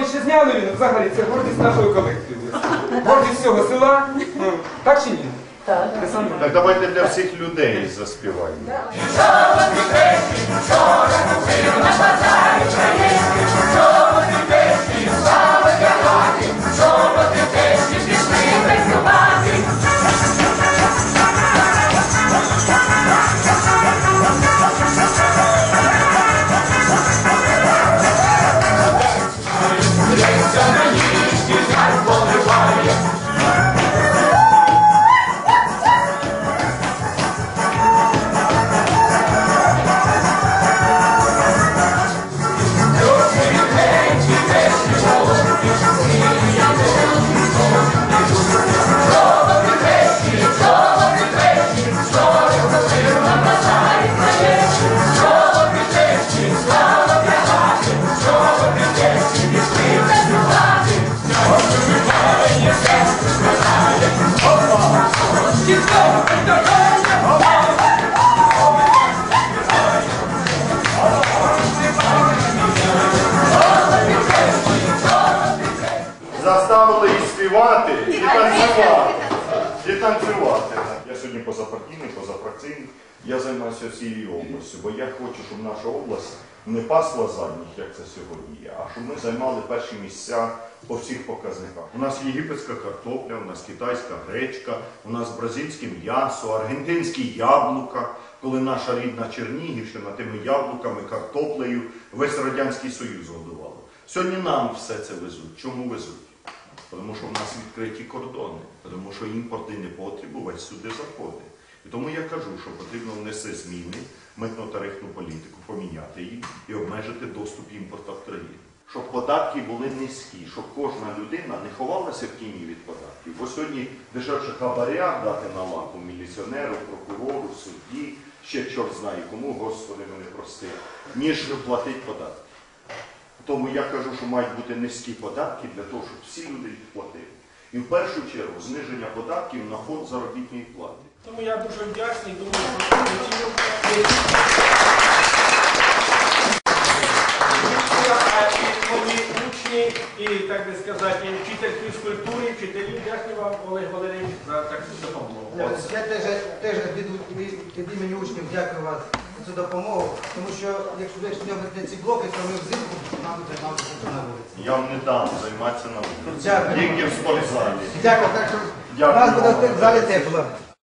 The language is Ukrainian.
вітчизняну війну, взагалі це гордість нашої колекції. Гордість всього села. Ну, так чи ні? Так. Так давайте для всіх людей заспіваємо. Співати, і танцювати. І танцювати. Я сьогодні позапартійний, позафракційний. Я займаюся всією областю, бо я хочу, щоб наша область не пасла задніх, як це сьогодні є, а щоб ми займали перші місця по всіх показниках. У нас єгипетська картопля, у нас китайська гречка, у нас бразильське м'ясо, аргентинські яблука. Коли наша рідна Чернігівщина тими яблуками, картоплею весь Радянський Союз годувала. Сьогодні нам все це везуть. Чому везуть? Тому що в нас відкриті кордони, тому що імпортний непотріб увесь сюди заходить. І тому я кажу, що потрібно внести зміни, митно-тарифну політику, поміняти її і обмежити доступ імпорту в країну. Щоб податки були низькі, щоб кожна людина не ховалася в тіні від податків. Бо сьогодні дешевше хабаря дати на лапу міліціонеру, прокурору, судді, ще чорт знає кому, Господи мене прости, ніж платить податки. Тому я кажу, що мають бути низькі податки для того, щоб всі люди їх платили. І в першу чергу зниження податків на фонд заробітної плати. Тому я дуже вдячний, думаю, що і мої учні, і, так би сказати, вчитель фізкультури, вчителі, дякую вам, Олег Валерійович, за таку допомогу. Я теж, теж від, імені учнів дякую вас за цю допомогу, тому що якщо не оберете ці блоки, то ми взимку нам буде на вулиці. Я вам не дам займатися на вулиці. Дякую. Тільки в спортзалі. Дякую, так що Дякую у нас буде в залі тепло.